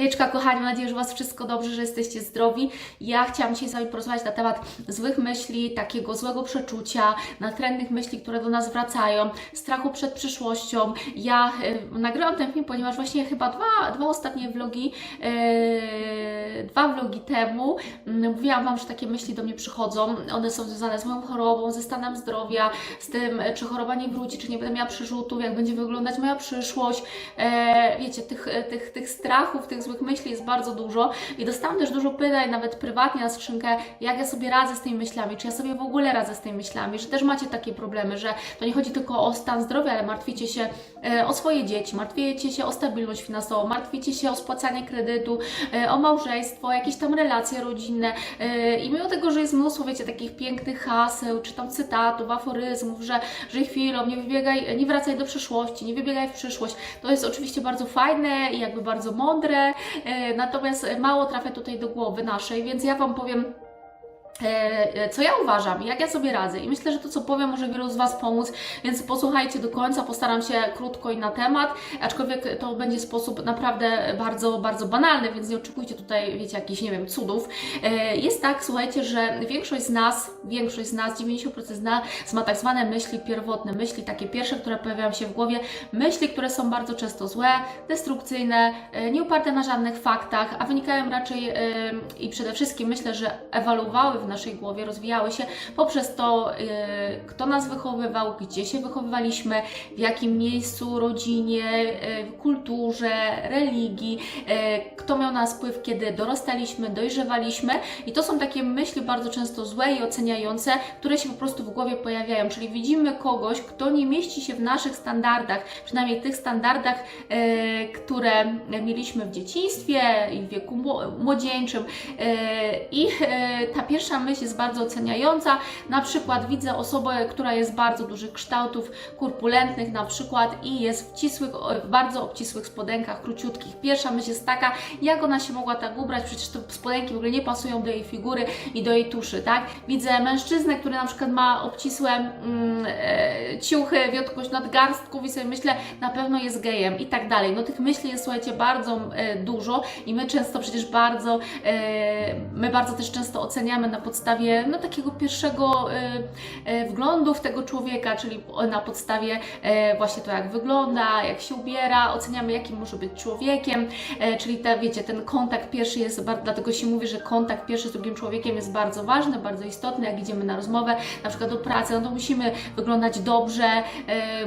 Hejczka kochani, mam nadzieję, że Was wszystko dobrze, że jesteście zdrowi. Ja chciałam dzisiaj z Wami porozmawiać na temat złych myśli, takiego złego przeczucia, natrętnych myśli, które do nas wracają, strachu przed przyszłością. Ja y, nagrałam ten film, ponieważ właśnie chyba dwa, dwa ostatnie vlogi, y, dwa vlogi temu mm, mówiłam Wam, że takie myśli do mnie przychodzą. One są związane z moją chorobą, ze stanem zdrowia, z tym, y, czy choroba nie wróci, czy nie będę miała przyrzutów, jak będzie wyglądać moja przyszłość. E, wiecie, tych, tych, tych strachów, tych złych myśli jest bardzo dużo i dostałam też dużo pytań, nawet prywatnie na skrzynkę, jak ja sobie radzę z tymi myślami, czy ja sobie w ogóle radzę z tymi myślami, że też macie takie problemy, że to nie chodzi tylko o stan zdrowia, ale martwicie się o swoje dzieci, martwicie się o stabilność finansową, martwicie się o spłacanie kredytu, e, o małżeństwo, jakieś tam relacje rodzinne. E, i mimo tego, że jest mnóstwo, wiecie, takich pięknych haseł, czy tam cytatów, aforyzmów, że, że chwilą, nie wybiegaj, nie wracaj do przeszłości, nie wybiegaj w przyszłość, to jest oczywiście bardzo fajne i jakby bardzo mądre, e, natomiast mało trafia tutaj do głowy naszej, więc ja Wam powiem, e, co ja uważam, jak ja sobie radzę. I myślę, że to, co powiem, może wielu z Was pomóc, więc posłuchajcie do końca, postaram się krótko i na temat, aczkolwiek to będzie sposób naprawdę bardzo, bardzo banalny, więc nie oczekujcie tutaj, wiecie, jakichś, nie wiem, cudów. E, Jest tak, słuchajcie, że większość z nas, większość z nas, 90% z nas ma tak zwane myśli pierwotne, myśli takie pierwsze, które pojawiają się w głowie, myśli, które są bardzo często złe, destrukcyjne, e, nie oparte na żadnych faktach, a wynikają raczej e, i przede wszystkim myślę, że ewoluowały w naszej głowie, rozwijały się poprzez to, e, kto nas wychowywał, gdzie się wychowywaliśmy, w jakim miejscu, rodzinie, e, kulturze, religii, e, kto miał na nas wpływ, kiedy dorastaliśmy, dojrzewaliśmy. I to są takie myśli bardzo często złe i oceniające, które się po prostu w głowie pojawiają, czyli widzimy kogoś, kto nie mieści się w naszych standardach, przynajmniej tych standardach, które mieliśmy w dzieciństwie i w wieku mło- młodzieńczym. I ta pierwsza myśl jest bardzo oceniająca, na przykład widzę osobę, która jest bardzo dużych kształtów, kurpulentnych na przykład i jest w cisłych, bardzo obcisłych spodenkach, króciutkich. Pierwsza myśl jest taka, jak ona się mogła tak ubrać, przecież te spodenki w ogóle nie pasują do jej figury i do jej tuszy, tak? Widzę mężczyznę, który na przykład ma obcisłe mm, e, ciuchy, wiotkość nadgarstków i sobie myślę, na pewno jest gejem i tak dalej. No tych myśli jest, słuchajcie, bardzo e, dużo i my często przecież bardzo, e, my bardzo też często oceniamy na podstawie no takiego pierwszego e, e, wglądu w tego człowieka, czyli na podstawie e, właśnie to, jak wygląda, jak się ubiera, oceniamy, jakim może być człowiekiem, czyli te, wiecie, ten kontakt pierwszy jest, bardzo, dlatego się mówi, że kontakt pierwszy z drugim człowiekiem jest bardzo ważny, bardzo istotny, jak idziemy na rozmowę, na przykład do pracy, no to musimy wyglądać dobrze,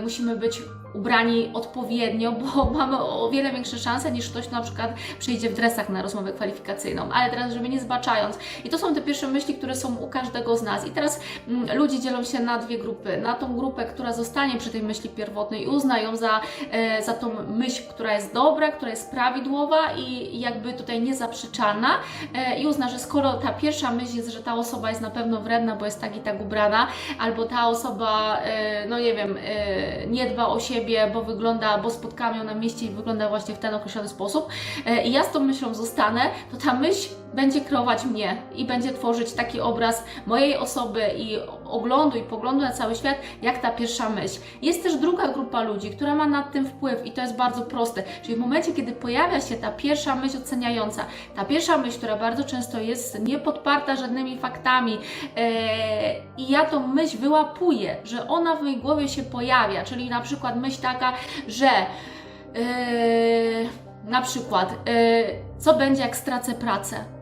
musimy być ubrani odpowiednio, bo mamy o wiele większe szanse niż ktoś na przykład przyjdzie w dresach na rozmowę kwalifikacyjną. Ale teraz, żeby nie zbaczając. I to są te pierwsze myśli, które są u każdego z nas. I teraz mm, ludzie dzielą się na dwie grupy. Na tą grupę, która zostanie przy tej myśli pierwotnej i uzna ją za, e, za tą myśl, która jest dobra, która jest prawidłowa i, jakby tutaj niezaprzeczalna e, i uzna, że skoro ta pierwsza myśl jest, że ta osoba jest na pewno wredna, bo jest tak i tak ubrana, albo ta osoba, e, no nie wiem, e, nie dba o siebie, bo wygląda, bo spotkałam ją na mieście i wygląda właśnie w ten określony sposób. E, i ja z tą myślą zostanę, to ta myśl będzie kreować mnie i będzie tworzyć taki obraz mojej osoby i oglądu i poglądu na cały świat, jak ta pierwsza myśl. Jest też druga grupa ludzi, która ma nad tym wpływ i to jest bardzo proste. Czyli w momencie, kiedy pojawia się ta pierwsza myśl oceniająca, ta pierwsza myśl, która bardzo często jest niepodparta żadnymi faktami e, i ja tą myśl wyłapuję, że ona w mojej głowie się pojawia, czyli na przykład myśl taka, że e, na przykład, e, co będzie jak stracę pracę?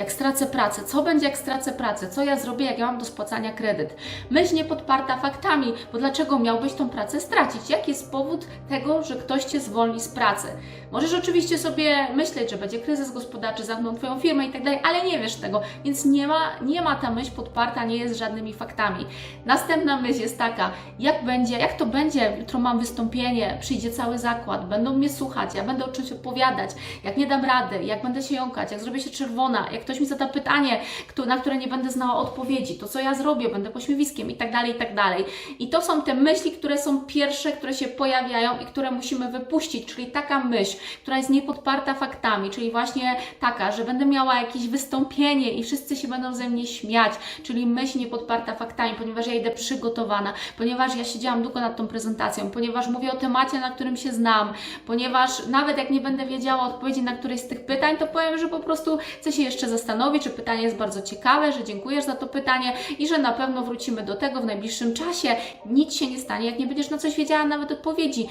Jak stracę pracę, co będzie jak stracę pracę, co ja zrobię, jak ja mam do spłacania kredyt. Myśl nie podparta faktami, bo dlaczego miałbyś tą pracę stracić? Jaki jest powód tego, że ktoś Cię zwolni z pracy? Możesz oczywiście sobie myśleć, że będzie kryzys gospodarczy, zamkną Twoją firmę i tak dalej, ale nie wiesz tego, więc nie ma, nie ma ta myśl podparta, nie jest żadnymi faktami. Następna myśl jest taka, jak będzie, jak to będzie, jutro mam wystąpienie, przyjdzie cały zakład, będą mnie słuchać, ja będę o czymś opowiadać, jak nie dam rady, jak będę się jąkać, jak zrobię się czerwona, jak to ktoś mi zada pytanie, na które nie będę znała odpowiedzi, to co ja zrobię, będę pośmiewiskiem i tak dalej, i tak dalej. I to są te myśli, które są pierwsze, które się pojawiają i które musimy wypuścić, czyli taka myśl, która jest niepodparta faktami, czyli właśnie taka, że będę miała jakieś wystąpienie i wszyscy się będą ze mnie śmiać, czyli myśl niepodparta faktami, ponieważ ja idę przygotowana, ponieważ ja siedziałam długo nad tą prezentacją, ponieważ mówię o temacie, na którym się znam, ponieważ nawet jak nie będę wiedziała odpowiedzi na któreś z tych pytań, to powiem, że po prostu chcę się jeszcze zastanowić, czy pytanie jest bardzo ciekawe, że dziękujesz za to pytanie i że na pewno wrócimy do tego w najbliższym czasie. Nic się nie stanie, jak nie będziesz na coś wiedziała nawet odpowiedzi.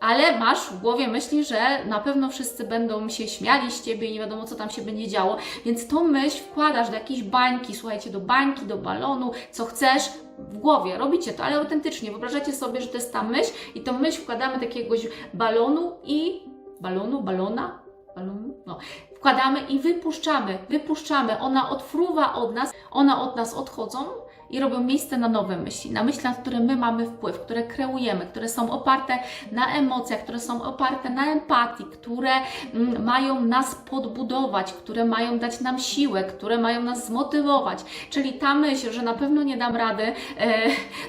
Ale masz w głowie myśli, że na pewno wszyscy będą się śmiali z ciebie i nie wiadomo, co tam się będzie działo. Więc tą myśl wkładasz do jakiejś bańki, słuchajcie, do bańki, do balonu, co chcesz w głowie. Robicie to, ale autentycznie. Wyobrażacie sobie, że to jest ta myśl i tą myśl wkładamy do jakiegoś balonu i. balonu, balona? Balonu? No. Wkładamy i wypuszczamy, wypuszczamy. Ona odfruwa od nas, one od nas odchodzą i robią miejsce na nowe myśli, na myśli, na które my mamy wpływ, które kreujemy, które są oparte na emocjach, które są oparte na empatii, które mm, mają nas podbudować, które mają dać nam siłę, które mają nas zmotywować. Czyli ta myśl, że na pewno nie dam rady e,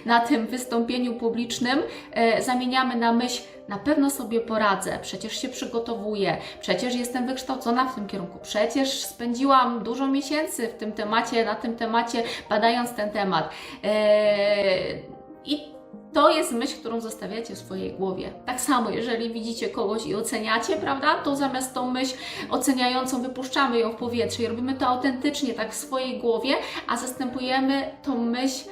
na tym wystąpieniu publicznym, e, zamieniamy na myśl, na pewno sobie poradzę, przecież się przygotowuję, przecież jestem wykształcona w tym kierunku, przecież spędziłam dużo miesięcy w tym temacie, na tym temacie, badając ten temat. Eee, I to jest myśl, którą zostawiacie w swojej głowie. Tak samo, jeżeli widzicie kogoś i oceniacie, prawda, to zamiast tą myśl oceniającą wypuszczamy ją w powietrze i robimy to autentycznie, tak w swojej głowie, a zastępujemy tą myśl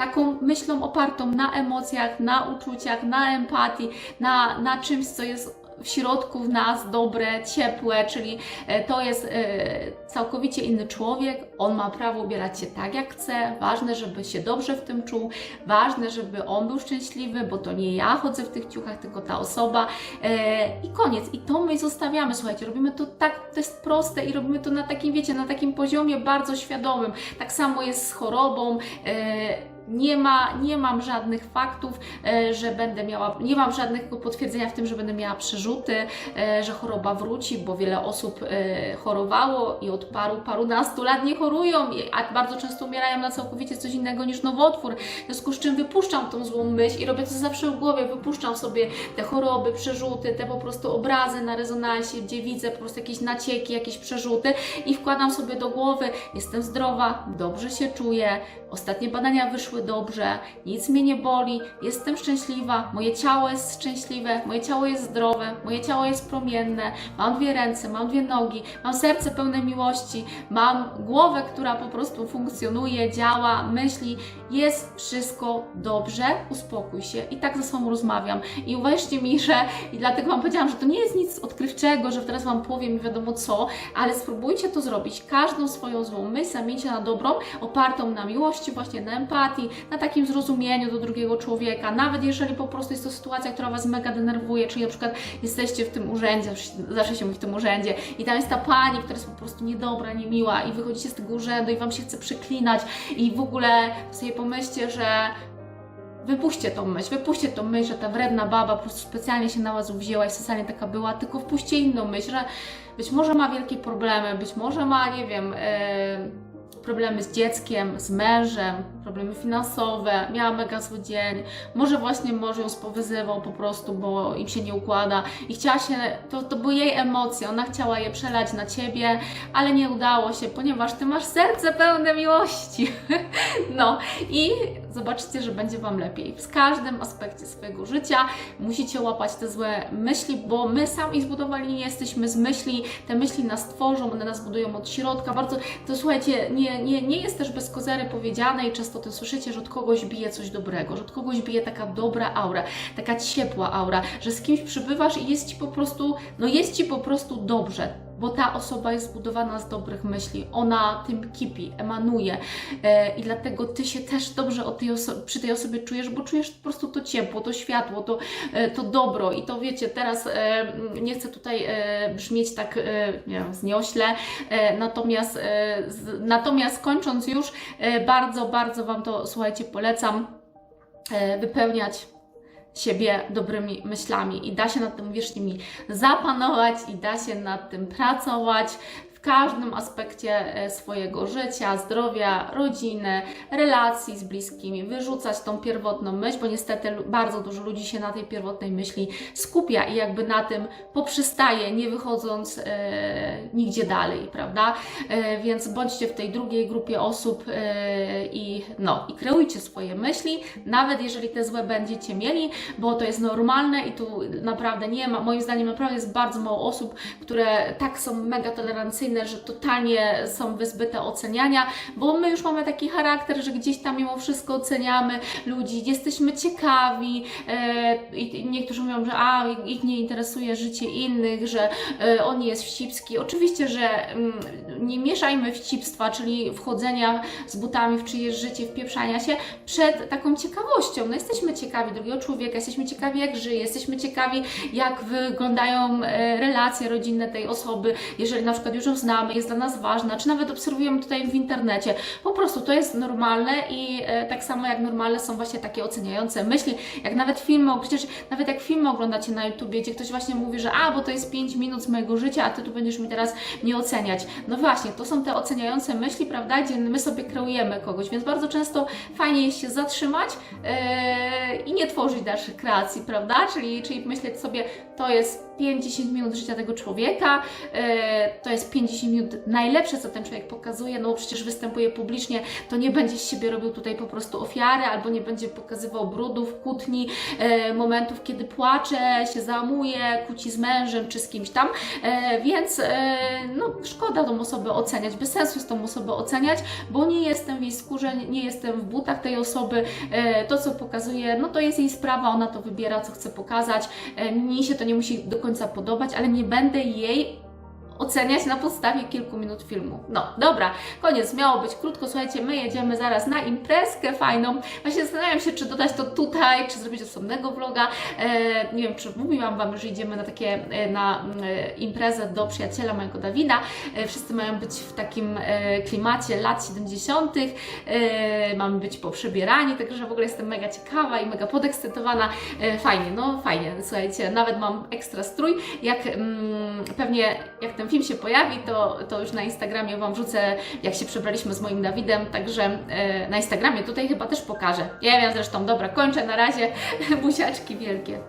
taką myślą opartą na emocjach, na uczuciach, na empatii, na, na czymś, co jest w środku w nas dobre, ciepłe, czyli e, to jest e, całkowicie inny człowiek. On ma prawo ubierać się tak, jak chce. Ważne, żeby się dobrze w tym czuł. Ważne, żeby on był szczęśliwy, bo to nie ja chodzę w tych ciuchach, tylko ta osoba. E, I koniec. I to my zostawiamy. Słuchajcie, robimy to tak, to jest proste i robimy to na takim, wiecie, na takim poziomie bardzo świadomym. Tak samo jest z chorobą. Nie, ma, nie mam żadnych faktów, e, że będę miała, nie mam żadnego potwierdzenia w tym, że będę miała przerzuty, e, że choroba wróci, bo wiele osób e, chorowało i od paru, parunastu lat nie chorują, a bardzo często umierają na całkowicie coś innego niż nowotwór. W związku z czym wypuszczam tą złą myśl i robię to zawsze w głowie, wypuszczam sobie te choroby, przerzuty, te po prostu obrazy na rezonansie, gdzie widzę po prostu jakieś nacieki, jakieś przerzuty i wkładam sobie do głowy, jestem zdrowa, dobrze się czuję, ostatnie badania wyszły dobrze, nic mnie nie boli, jestem szczęśliwa, moje ciało jest szczęśliwe, moje ciało jest zdrowe, moje ciało jest promienne, mam dwie ręce, mam dwie nogi, mam serce pełne miłości, mam głowę, która po prostu funkcjonuje, działa, myśli, jest wszystko dobrze, uspokój się i tak ze sobą rozmawiam. I uwierzcie mi, że i dlatego Wam powiedziałam, że to nie jest nic odkrywczego, że teraz Wam powiem nie wiadomo co, ale spróbujcie to zrobić. Każdą swoją złą myśl zamieńcie na dobrą, opartą na miłości, właśnie na empatii, na takim zrozumieniu do drugiego człowieka. Nawet jeżeli po prostu jest to sytuacja, która Was mega denerwuje, czyli na przykład jesteście w tym urzędzie, zawsze się mówi w tym urzędzie i tam jest ta pani, która jest po prostu niedobra, niemiła i wychodzicie z tego urzędu i Wam się chce przeklinać i w ogóle sobie pomyślcie, że Wypuśćcie tą myśl, wypuśćcie tą myśl, że ta wredna baba po prostu specjalnie się na Was uwzięła i specjalnie taka była, tylko wpuśćcie inną myśl, że być może ma wielkie problemy, być może ma, nie wiem, e, problemy z dzieckiem, z mężem, problemy finansowe, miała mega zły dzień, może właśnie mąż ją spowyzywał po prostu, bo im się nie układa. I chciała się, to, to były jej emocje, ona chciała je przelać na Ciebie, ale nie udało się, ponieważ Ty masz serce pełne miłości. No i zobaczycie, że będzie Wam lepiej. W każdym aspekcie swojego życia musicie łapać te złe myśli, bo my sami zbudowani nie jesteśmy z myśli, te myśli nas tworzą, one nas budują od środka. Bardzo, to słuchajcie, nie, nie, nie jest też bez kozery powiedziane i często to słyszycie, że od kogoś bije coś dobrego, że od kogoś bije taka dobra aura, taka ciepła aura, że z kimś przybywasz i jest Ci po prostu, no jest Ci po prostu dobrze bo ta osoba jest zbudowana z dobrych myśli, ona tym kipi, emanuje e, i dlatego Ty się też dobrze tej przy tej osobie czujesz, bo czujesz po prostu to ciepło, to światło, to, e, to dobro. I to wiecie, teraz e, nie chcę tutaj brzmieć tak, nie wiem, natomiast, natomiast kończąc już, bardzo, bardzo Wam to, słuchajcie, polecam wypełniać siebie dobrymi myślami i da się nad tym, wierzcie mi, zapanować i da się nad tym pracować. W każdym aspekcie e, swojego życia, zdrowia, rodziny, relacji z bliskimi, wyrzucać tą pierwotną myśl, bo niestety bardzo dużo ludzi się na tej pierwotnej myśli skupia i jakby na tym poprzestaje, nie wychodząc e, nigdzie dalej, prawda? E, więc bądźcie w tej drugiej grupie osób e, i no, i kreujcie swoje myśli, nawet jeżeli te złe będziecie mieli, bo to jest normalne i tu naprawdę nie ma, moim zdaniem naprawdę jest bardzo mało osób, które tak są mega tolerancyjne, że totalnie są wyzbyte oceniania, bo my już mamy taki charakter, że gdzieś tam mimo wszystko oceniamy ludzi, jesteśmy ciekawi e, i niektórzy mówią, że a, ich nie interesuje życie innych, że e, on jest wścibski. Oczywiście, że mm, nie mieszajmy wścibstwa, czyli wchodzenia z butami w czyjeś życie, wpieprzania się przed taką ciekawością. No jesteśmy ciekawi drugiego człowieka, jesteśmy ciekawi jak żyje, jesteśmy ciekawi jak wyglądają e, relacje rodzinne tej osoby, jeżeli na przykład już znamy, jest dla nas ważna, czy nawet obserwujemy tutaj w internecie. Po prostu to jest normalne i e, tak samo jak normalne są właśnie takie oceniające myśli, jak nawet filmy, przecież nawet jak filmy oglądacie na YouTubie, gdzie ktoś właśnie mówi, że a, bo to jest 5 minut z mojego życia, a Ty tu będziesz mi teraz nie oceniać. No właśnie, to są te oceniające myśli, prawda, gdzie my sobie kreujemy kogoś, więc bardzo często fajnie jest się zatrzymać e, i nie tworzyć dalszych kreacji, prawda, czyli, czyli myśleć sobie, to jest 5-10 minut życia tego człowieka, e, to jest 50 minut najlepsze, co ten człowiek pokazuje, no bo przecież występuje publicznie, to nie będzie z siebie robił tutaj po prostu ofiary, albo nie będzie pokazywał brudów, kłótni, e, momentów, kiedy płacze, się załamuje, kłóci z mężem czy z kimś tam, e, więc e, no szkoda tą osobę oceniać, bez sensu jest tą osobę oceniać, bo nie jestem w jej skórze, nie- jestem w butach tej osoby, e, to co pokazuje, no to jest jej sprawa, ona to wybiera, co chce pokazać, e, mnie się to nie musi do końca podobać, ale nie będę jej oceniać na podstawie kilku minut filmu. No, dobra, koniec, miało być krótko, słuchajcie, my jedziemy zaraz na imprezkę fajną. Właśnie zastanawiam się, czy dodać to tutaj, czy zrobić osobnego vloga. E, nie wiem, czy mówiłam Wam, że idziemy na takie, e, na e, imprezę do przyjaciela mojego Dawida. E, wszyscy mają być w takim e, klimacie lat 70. E, mamy być poprzebierani, także w ogóle jestem mega ciekawa i mega podekscytowana. E, fajnie, no fajnie, słuchajcie, nawet mam ekstra strój. Jak mm, pewnie, jak ten film się pojawi, to, to już na Instagramie Wam wrzucę, jak się przebraliśmy z moim Dawidem, także e, na Instagramie tutaj chyba też pokażę. Ja wiem zresztą, dobra, kończę na razie, buziaczki wielkie.